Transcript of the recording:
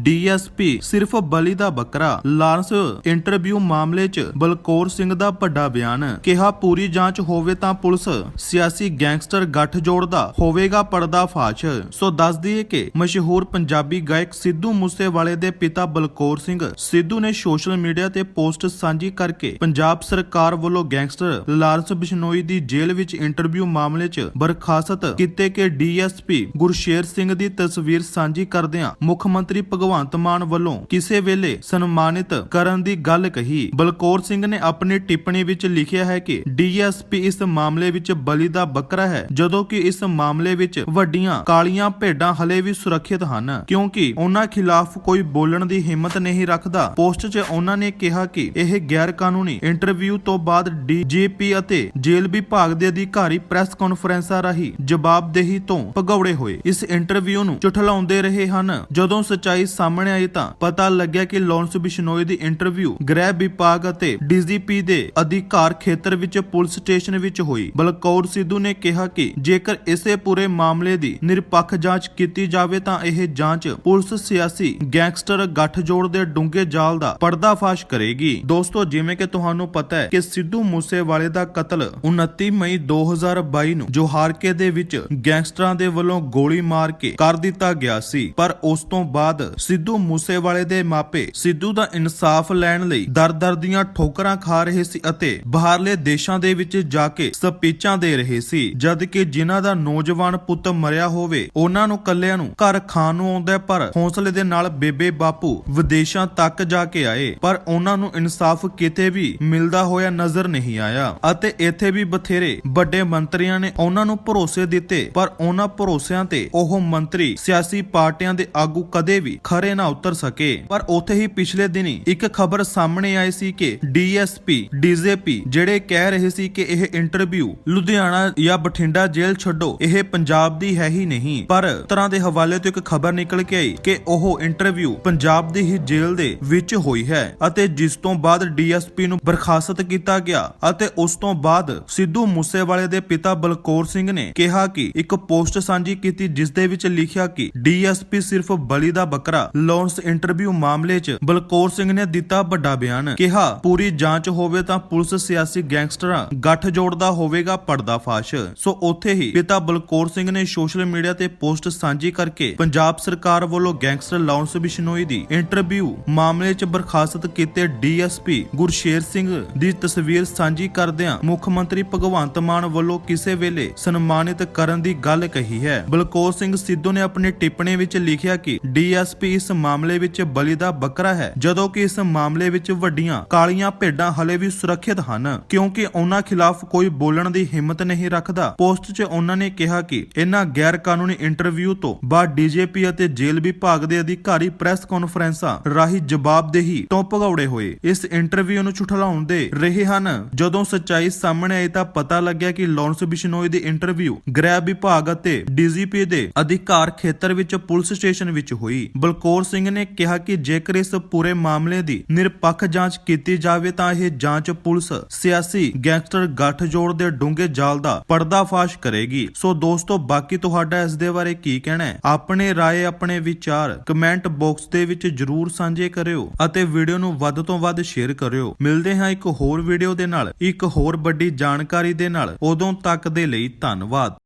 DSP ਸਿਰਫ ਬਲੀ ਦਾ ਬੱਕਰਾ Lawrence interview ਮਾਮਲੇ 'ਚ ਬਲਕੌਰ ਸਿੰਘ ਦਾ ਵੱਡਾ ਬਿਆਨ ਕਿਹਾ ਪੂਰੀ ਜਾਂਚ ਹੋਵੇ ਤਾਂ ਪੁਲਿਸ ਸਿਆਸੀ ਗੈਂਗਸਟਰ ਗੱਠਜੋੜ ਦਾ ਹੋਵੇਗਾ ਪਰਦਾਫਾਸ਼ ਸੋ ਦੱਸ ਦਈਏ ਕਿ ਮਸ਼ਹੂਰ ਪੰਜਾਬੀ ਗਾਇਕ ਸਿੱਧੂ ਮੂਸੇਵਾਲੇ ਦੇ ਪਿਤਾ ਬਲਕੌਰ ਸਿੰਘ ਸਿੱਧੂ ਨੇ ਸੋਸ਼ਲ ਮੀਡੀਆ ਤੇ ਪੋਸਟ ਸਾਂਝੀ ਕਰਕੇ ਪੰਜਾਬ ਸਰਕਾਰ ਵੱਲੋਂ ਗੈਂਗਸਟਰ ਲਾਰੈਂਸ ਬਿਸ਼ਨੋਈ ਦੀ ਜੇਲ੍ਹ ਵਿੱਚ ਇੰਟਰਵਿਊ ਮਾਮਲੇ 'ਚ ਬਰਖਾਸਤ ਕੀਤੇ ਕਿ ਡੀਐਸਪੀ ਗੁਰਸ਼ੇਰ ਸਿੰਘ ਦੀ ਤਸਵੀਰ ਸਾਂਝੀ ਕਰਦਿਆਂ ਮੁੱਖ ਮੰਤਰੀ ਭਗਵੰਤ ਭਗਵੰਤ ਮਾਨ ਵੱਲੋਂ ਕਿਸੇ ਵੇਲੇ ਸਨਮਾਨਿਤ ਕਰਨ ਦੀ ਗੱਲ ਕਹੀ। ਬਲਕੌਰ ਸਿੰਘ ਨੇ ਆਪਣੀ ਟਿੱਪਣੀ ਵਿੱਚ ਲਿਖਿਆ ਹੈ ਕਿ ਡੀਐਸਪੀ ਇਸ ਮਾਮਲੇ ਵਿੱਚ ਬਲੀ ਦਾ ਬੱਕਰਾ ਹੈ, ਜਦੋਂ ਕਿ ਇਸ ਮਾਮਲੇ ਵਿੱਚ ਵੱਡੀਆਂ ਕਾਲੀਆਂ ਭੇਡਾਂ ਹਲੇ ਵੀ ਸੁਰੱਖਿਅਤ ਹਨ, ਕਿਉਂਕਿ ਉਹਨਾਂ ਖਿਲਾਫ ਕੋਈ ਬੋਲਣ ਦੀ ਹਿੰਮਤ ਨਹੀਂ ਰੱਖਦਾ। ਪੋਸਟ 'ਚ ਉਹਨਾਂ ਨੇ ਕਿਹਾ ਕਿ ਇਹ ਗੈਰ ਕਾਨੂੰਨੀ ਇੰਟਰਵਿਊ ਤੋਂ ਬਾਅਦ ਡੀਜੀਪੀ ਅਤੇ ਜੇਲ੍ਹ ਵਿਭਾਗ ਦੇ ਅਧਿਕਾਰੀ ਪ੍ਰੈਸ ਕਾਨਫਰੰਸਾਂ ਰਾਹੀਂ ਜਵਾਬਦੇਹੀ ਤੋਂ ਭਗੌੜੇ ਹੋਏ। ਇਸ ਇੰਟਰਵਿਊ ਨੂੰ ਝੁਠਲਾਉਂਦੇ ਰਹੇ ਹਨ, ਜਦੋਂ ਸਚਾਈ ਸਾਹਮਣੇ ਆਈ ਤਾਂ ਪਤਾ ਲੱਗਿਆ ਕਿ ਲੌਰੈਂਸ ਬਿਸ਼ਨੋਈ ਦੀ ਇੰਟਰਵਿਊ ਗ੍ਰਹਿ ਵਿਭਾਗ ਅਤੇ ਡੀਜੀਪੀ ਦੇ ਅਧਿਕਾਰ ਖੇਤਰ ਵਿੱਚ ਪੁਲਿਸ ਸਟੇਸ਼ਨ ਵਿੱਚ ਹੋਈ। ਬਲਕੌਰ ਸਿੱਧੂ ਨੇ ਕਿਹਾ ਕਿ ਜੇਕਰ ਇਸੇ ਪੂਰੇ ਮਾਮਲੇ ਦੀ ਨਿਰਪੱਖ ਜਾਂਚ ਕੀਤੀ ਜਾਵੇ ਤਾਂ ਇਹ ਜਾਂਚ ਪੁਲਿਸ ਸਿਆਸੀ ਗੈਂਗਸਟਰ ਗੱਠਜੋੜ ਦੇ ਡੂੰਘੇ ਜਾਲ ਦਾ ਪਰਦਾਫਾਸ਼ ਕਰੇਗੀ। ਦੋਸਤੋ, ਜਿਵੇਂ ਕਿ ਤੁਹਾਨੂੰ ਪਤਾ ਹੈ ਕਿ ਸਿੱਧੂ ਮੂਸੇਵਾਲੇ ਦਾ ਕਤਲ 29 ਮਈ 2022 ਨੂੰ ਜੋਹਾਰਕੇ ਦੇ ਵਿੱਚ ਗੈਂਗਸਟਰਾਂ ਦੇ ਵੱਲੋਂ ਗੋਲੀ ਮਾਰ ਕੇ ਕਰ ਦਿੱਤਾ ਗਿਆ ਸੀ। ਪਰ ਉਸ ਤੋਂ ਬਾਅਦ ਸਿੱਧੂ ਮੂਸੇਵਾਲੇ ਦੇ ਮਾਪੇ ਸਿੱਧੂ ਦਾ ਇਨਸਾਫ ਲੈਣ ਲਈ ਦਰ-ਦਰ ਦੀਆਂ ਠੋਕਰਾਂ ਖਾ ਰਹੇ ਸੀ ਅਤੇ ਬਾਹਰਲੇ ਦੇਸ਼ਾਂ ਦੇ ਵਿੱਚ ਜਾ ਕੇ ਸਪੀਚਾਂ ਦੇ ਰਹੇ ਸੀ। ਜਦ ਕਿ ਜਿਨ੍ਹਾਂ ਦਾ ਨੌਜਵਾਨ ਪੁੱਤ ਮਰਿਆ ਹੋਵੇ, ਉਹਨਾਂ ਨੂੰ ਕੱਲਿਆਂ ਨੂੰ ਘਰ ਖਾਣ ਨੂੰ ਆਉਂਦਾ ਪਰ ਹੌਸਲੇ ਦੇ ਨਾਲ ਬੇਬੇ ਬਾਪੂ ਵਿਦੇਸ਼ਾਂ ਤੱਕ ਜਾ ਕੇ ਆਏ, ਪਰ ਉਹਨਾਂ ਨੂੰ ਇਨਸਾਫ ਕਿਤੇ ਵੀ ਮਿਲਦਾ ਹੋਇਆ ਨਜ਼ਰ ਨਹੀਂ ਆਇਆ। ਅਤੇ ਇੱਥੇ ਵੀ ਬਥੇਰੇ ਵੱਡੇ ਮੰਤਰੀਆਂ ਨੇ ਉਹਨਾਂ ਨੂੰ ਭਰੋਸੇ ਦਿੱਤੇ, ਪਰ ਉਹਨਾਂ ਭਰੋਸਿਆਂ ਤੇ ਉਹ ਮੰਤਰੀ ਸਿਆਸੀ ਪਾਰਟੀਆਂ ਦੇ ਆਗੂ ਕਦੇ ਵੀ ਖਰੇ ਨਾ ਉਤਰ ਸਕੇ। ਪਰ ਉੱਥੇ ਹੀ ਪਿਛਲੇ ਦਿਨੀ ਇੱਕ ਖਬਰ ਸਾਹਮਣੇ ਆਈ ਸੀ ਕਿ ਡੀਐਸਪੀ, ਡੀਜੇਪੀ ਜਿਹੜੇ ਕਹਿ ਰਹੇ ਸੀ ਕਿ ਇਹ ਇੰਟਰਵਿਊ ਲੁਧਿਆਣਾ ਜਾਂ ਬਠਿੰਡਾ ਜੇਲ੍ਹ ਛੱਡੋ, ਇਹ ਪੰਜਾਬ ਦੀ ਹੈ ਹੀ ਨਹੀਂ। ਪਰ ਤਰ੍ਹਾਂ ਦੇ ਹਵਾਲੇ ਤੋਂ ਇੱਕ ਖਬਰ ਨਿਕਲ ਕੇ ਆਈ ਕਿ ਉਹ ਇੰਟਰਵਿਊ ਪੰਜਾਬ ਦੀ ਹੀ ਜੇਲ੍ਹ ਦੇ ਵਿੱਚ ਹੋਈ ਹੈ ਅਤੇ ਜਿਸ ਤੋਂ ਬਾਅਦ ਡੀਐਸਪੀ ਨੂੰ ਬਰਖਾਸਤ ਕੀਤਾ ਗਿਆ ਅਤੇ ਉਸ ਤੋਂ ਬਾਅਦ ਸਿੱਧੂ ਮੂਸੇਵਾਲੇ ਦੇ ਪਿਤਾ ਬਲਕੌਰ ਸਿੰਘ ਨੇ ਕਿਹਾ ਕਿ ਇੱਕ ਪੋਸਟ ਸਾਂਝੀ ਕੀਤੀ ਜਿਸ ਦੇ ਵਿੱਚ ਲਿਖਿਆ ਕਿ ਡੀਐਸਪੀ ਸਿਰਫ ਬਲੀ ਦਾ ਬੱਕਰਾ ਲੌਂਸ ਇੰਟਰਵਿਊ ਮਾਮਲੇ 'ਚ ਬਲਕੌਰ ਸਿੰਘ ਨੇ ਦਿੱਤਾ ਵੱਡਾ ਬਿਆਨ। ਕਿਹਾ, ਪੂਰੀ ਜਾਂਚ ਹੋਵੇ ਤਾਂ ਪੁਲਿਸ ਸਿਆਸੀ ਗੈਂਗਸਟਰਾਂ ਗੱਠ ਦਾ ਹੋਵੇਗਾ ਪਰਦਾਫਾਸ਼ ਸੋ ਉੱਥੇ ਹੀ ਪਿਤਾ ਬਲਕੌਰ ਸਿੰਘ ਨੇ ਸੋਸ਼ਲ ਮੀਡੀਆ ਤੇ ਪੋਸਟ ਸਾਂਝੀ ਕਰਕੇ ਪੰਜਾਬ ਸਰਕਾਰ ਵੱਲੋਂ ਗੈਂਗਸਟਰ ਲਾਰੈਂਸ ਬਿਸ਼ਨੋਈ ਦੀ ਇੰਟਰਵਿਊ ਮਾਮਲੇ 'ਚ ਬਰਖਾਸਤ ਕੀਤੇ ਡੀਐਸਪੀ ਗੁਰਸ਼ੇਰ ਸਿੰਘ ਦੀ ਤਸਵੀਰ ਸਾਂਝੀ ਕਰਦਿਆਂ ਮੁੱਖ ਮੰਤਰੀ ਭਗਵੰਤ ਮਾਨ ਵੱਲੋਂ ਕਿਸੇ ਵੇਲੇ ਸਨਮਾਨਿਤ ਕਰਨ ਦੀ ਗੱਲ ਕਹੀ ਹੈ। ਬਲਕੌਰ ਸਿੰਘ ਸਿੱਧੂ ਨੇ ਆਪਣੀ ਟਿੱਪਣੀ ਵਿੱਚ ਲਿਖਿਆ ਕਿ ਡੀਐਸਪੀ ਇਸ ਮਾਮਲੇ ਵਿੱਚ ਬਲੀ ਦਾ ਬੱਕਰਾ ਹੈ, ਜਦੋਂ ਕਿ ਇਸ ਮਾਮਲੇ ਵਿੱਚ ਵੱਡੀਆਂ ਕਾਲੀਆਂ ਭੇਡਾਂ ਹਲੇ ਵੀ ਸੁਰੱਖਿਅਤ ਹਨ, ਕਿਉਂਕਿ ਉਹਨਾਂ ਖਿਲਾਫ ਕੋਈ ਬੋਲਣ ਦੀ ਹਿੰਮਤ ਨਹੀਂ ਰੱਖਦਾ। ਪੋਸਟ 'ਚ ਉਹਨਾਂ ਨੇ ਕਿਹਾ ਕਿ ਇਹਨਾਂ ਗੈਰ ਕਾਨੂੰਨੀ ਇੰਟਰਵਿਊ ਤੋਂ ਬਾਅਦ ਡੀਜੀਪੀ ਅਤੇ ਜੇਲ੍ਹ ਵਿਭਾਗ ਦੇ ਅਧਿਕਾਰੀ ਪ੍ਰੈਸ ਕਾਨਫਰੰਸਾਂ ਰਾਹੀਂ ਜਵਾਬਦੇਹੀ ਤੋਂ ਭਗੌੜੇ ਹੋਏ। ਇਸ ਇੰਟਰਵਿਊ ਨੂੰ ਛੁਟਲਾਉਣ ਦੇ ਰਹੇ ਹਨ। ਜਦੋਂ ਸੱਚਾਈ ਸਾਹਮਣੇ ਆਈ ਤਾਂ ਪਤਾ ਲੱਗਿਆ ਕਿ ਲਾਰੈਂਸ ਬਿਸ਼ਨੋਈ ਦੀ ਇੰਟਰਵਿਊ ਗ੍ਰਹਿ ਵਿਭਾਗ ਅਤੇ ਡੀਜੀਪੀ ਦੇ ਅਧਿਕਾਰ ਖੇਤਰ ਵਿੱਚ ਪੁਲਿਸ ਸਟੇਸ਼ਨ ਵਿੱਚ ਹੋਈ। ਬਲਕੌਰ ਸਿੰਘ ਨੇ ਕਿਹਾ ਕਿ ਜੇਕਰ ਇਸ ਪੂਰੇ ਮਾਮਲੇ ਦੀ ਨਿਰਪੱਖ ਜਾਂਚ ਕੀਤੀ ਜਾਵੇ ਤਾਂ ਇਹ ਜਾਂਚ ਪੁਲਿਸ, ਸਿਆਸੀ ਗੈਂਗਸਟਰ ਗੱਠਜੋੜ ਦੇ ਡੂੰਘੇ ਜਾਲ ਦਾ ਪਰਦਾਫਾਸ਼ ਕਰੇਗੀ। ਸੋ ਦੋਸਤੋ, ਬਾਕੀ ਤੁਹਾਡਾ ਇਸ ਦੇ ਬਾਰੇ ਕੀ ਕਹਿਣਾ ਹੈ? ਆਪਣੇ ਰਾਏ, ਆਪਣੇ ਵਿਚਾਰ ਕਮੈਂਟ ਬਾਕਸ ਦੇ ਵਿੱਚ ਜਰੂਰ ਸਾਂਝੇ ਕਰਿਓ ਅਤੇ ਵੀਡੀਓ ਨੂੰ ਵੱਧ ਤੋਂ ਵੱਧ ਸ਼ੇਅਰ ਕਰਿਓ। ਮਿਲਦੇ ਹਾਂ ਇੱਕ ਹੋਰ ਵੀਡੀਓ ਦੇ ਨਾਲ। ਇੱਕ ਹੋਰ ਵੱਡੀ ਜਾਣਕਾਰੀ ਦੇ ਨਾਲ। ਉਦੋਂ ਤੱਕ ਦੇ ਲਈ ਧੰਨਵਾਦ।